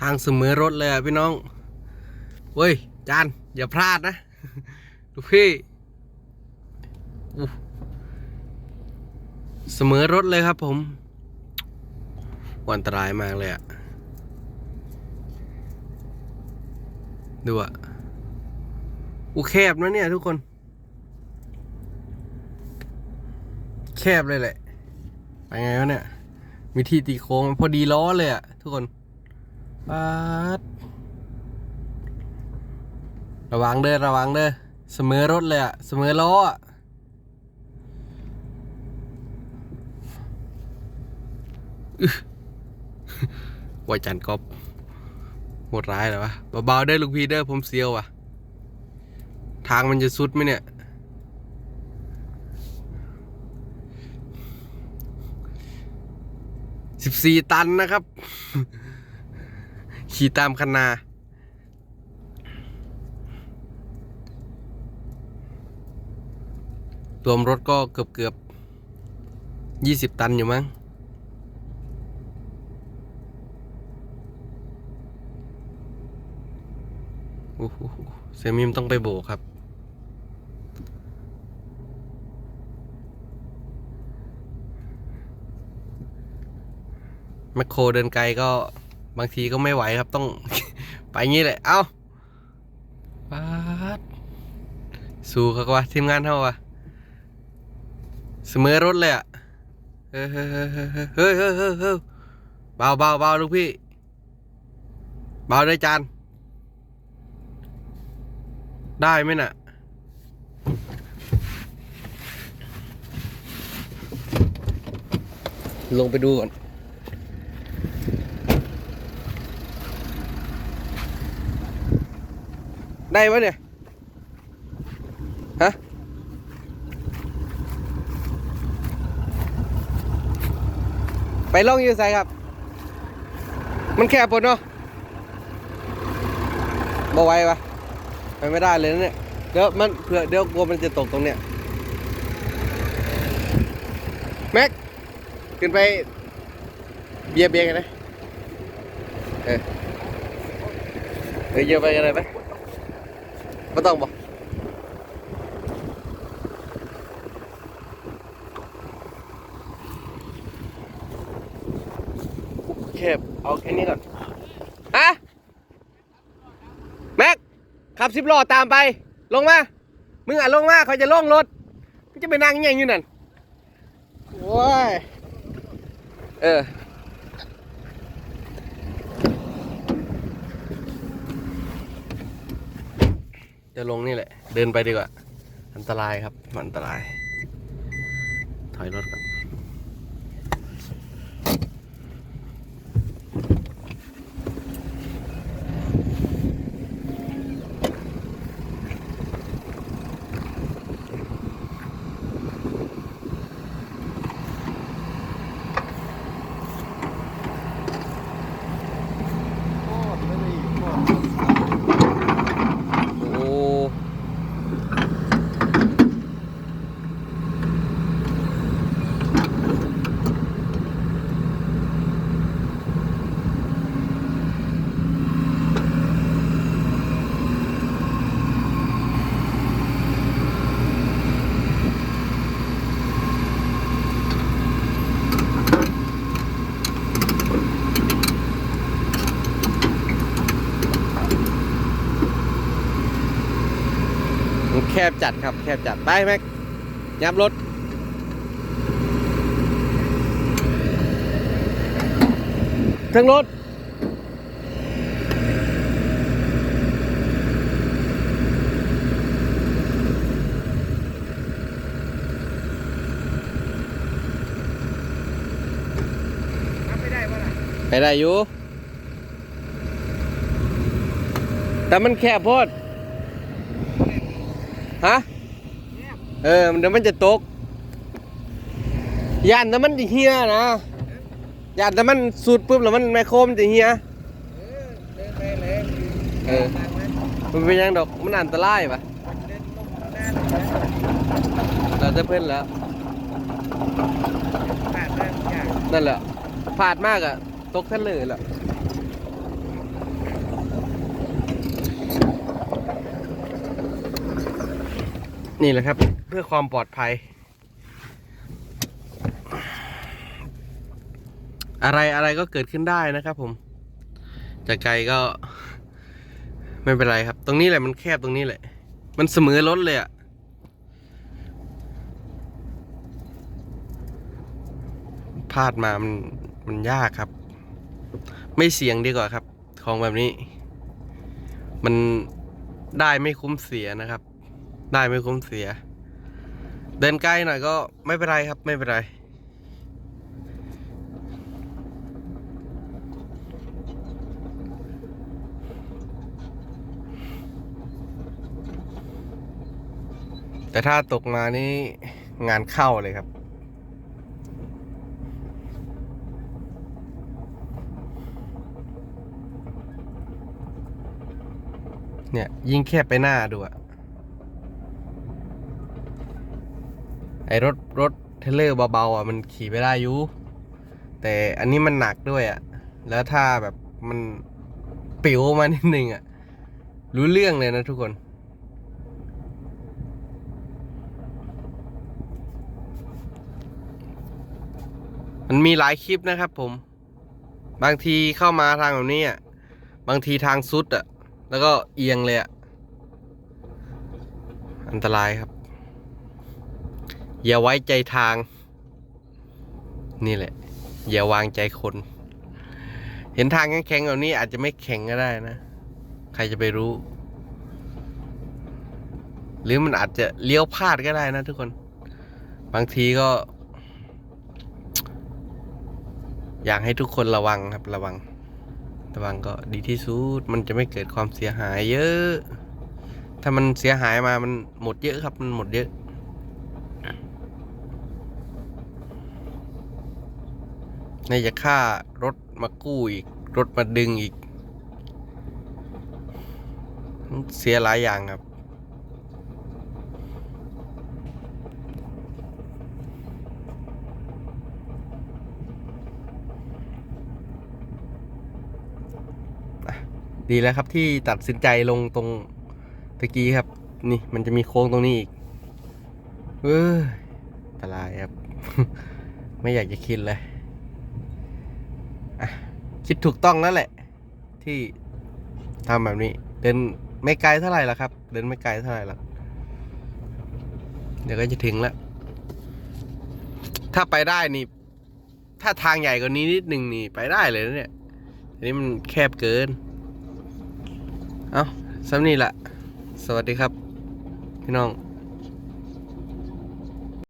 ทางเสมอรถเลยอะพี่น้องเว้ยจานอย่าพลาดนะลูกพี่อู้เสมอรถเลยครับผมอันตรายมากเลยอะดูอะอูแคบนะเนี่ยทุกคน แคบเลยแหละ ไปไงวะเนี่ย มีที่ตีโค้งพอดีล้อเลยอะทุกคน ปาดระวังเด้อระวังเด้อเสมอรถเลยอะเสมอล้ออะว่าจันกอบหมดร้ายแล้ววะเบาๆเด้อลูกพีเด้อผมเซียวว่ะ ทางมันจะสุดไหมเนี่ย สิบสี่ตันนะครับ ขี่ตามคันนา รวมรถก็เกือบเกือบยี่สิบตันอยู่มั้ง โอ้โหเซมิมต้องไปโบกครับแมคโครเดินไกลก็ บางทีก็ไม่ไหวครับต้อง ไปงี้แหละ เอาปาดสู้เขาก็ว่าทีมงานเท่าว่ะเสมอรถเลยอะ เฮ้ยเฮ้ยเฮ้ยเฮ้ยเฮ้ยเฮ้ยเฮ้ยเบาเบาเบาลูกพี่ เบาด้วยจาน ได้ไหมน่ะลงไปดูก่อน ได้ปะเนี่ย ฮะ ไปล่องอยู่ใส่ครับ มันแคบปนเนาะบ่ไหวปะไปไม่ได้เลยนะเนี่ย เดี๋ยวมันเผื่อเดี๋ยวกลัวมันจะตกตรงเนี้ย แม็ก ขึ้นไปเบียเบียกันนะเออเออเยอะไปกันเลยไหม ไม่ต้องบอกแคบเอาแค่นี้ก่อนฮะแม็กขับสิบล้อตามไป ลงมา มึงอะลงมาเขาจะลงรถมึงจะไปนั่งอยังอยู่นั่นโว้ยเออ จะลงนี่แหละ เดินไปดีกว่า อันตรายครับอันตราย ถอยรถก่อน โอ้ มัน แคบจัดครับ แคบจัด ไปแม็กยับรถ ทั้งรถไม่ได้ปะล่ะไปได้อยู่ แต่มันแคบโพด ฮะเออเดี๋ยวมันจะตกยานแต่มันจะเฮียนะยานแต่มันสูดปุ๊บแล้วมันไมโครมันจะเฮียเออเดินไปเลยเออมันเป็นยังดอกมันอันตรายปะเดินลงหน้าหน่อยนะเราจะเพิ่นแล้วนั่นแหละพลาดมากอะตกทะเลแหละ นี่แหละครับ เพื่อความปลอดภัย อะไรอะไรก็เกิดขึ้นได้นะครับผมจากไกลก็ไม่เป็นไรครับ ตรงนี้แหละมันแคบตรงนี้แหละ มันเสมอรถเลยอะพลาดมามันมันยากครับ ไม่เสี่ยงดีกว่าครับ ของแบบนี้ มันได้ไม่คุ้มเสียนะครับ ได้ไม่คุ้มเสีย เดินใกล้หน่อยก็ไม่เป็นไรครับไม่เป็นไร แต่ถ้าตกมานี่งานเข้าเลยครับเนี่ย ยิ่งแคบไปหน้าดูอะ ไอรถรถเทเลอร์เบาๆอะมันขี่ไปได้อยู่ แต่อันนี้มันหนักด้วยอะ แล้วถ้าแบบมันปิวมานิดนึงอะ รู้เรื่องเลยนะทุกคนมันมีหลายคลิปนะครับผม บางทีเข้ามาทางแบบนี้อะ บางทีทางซุดอะ แล้วก็เอียงเลยอะ อันตรายครับ อย่าไว้ใจทาง นี่แหละ อย่าวางใจคน เห็นทางแข็งๆแบบนี้อาจจะไม่แข็งก็ได้นะ ใครจะไปรู้ หรือมันอาจจะเลี้ยวพลาดก็ได้นะทุกคน บางทีก็ อยากให้ทุกคนระวังครับ ระวัง ระวังก็ดีที่สุด มันจะไม่เกิดความเสียหายเยอะ ถ้ามันเสียหายมามันหมดเยอะครับ มันหมดเยอะ ในจะค่ารถมากู้อีก รถมาดึงอีก เสียหลายอย่างครับ ดีแล้วครับที่ตัดสินใจลงตรงตะกี้ครับ นี่มันจะมีโค้งตรงนี้อีกเอออันตรายครับ ไม่อยากจะคิดเลย คิดถูกต้องแล้วแหละ ที่ทำแบบนี้ เดินไม่ไกลเท่าไหร่ละครับ เดินไม่ไกลเท่าไหร่ละเดี๋ยวก็จะถึงแล้ว ถ้าไปได้นี่ ถ้าทางใหญ่กว่านี้นิดหนึ่งนี่ไปได้เลยนะเนี่ยอันนี้มันแคบเกิน เอาสำนี่แหละ สวัสดีครับ พี่น้อง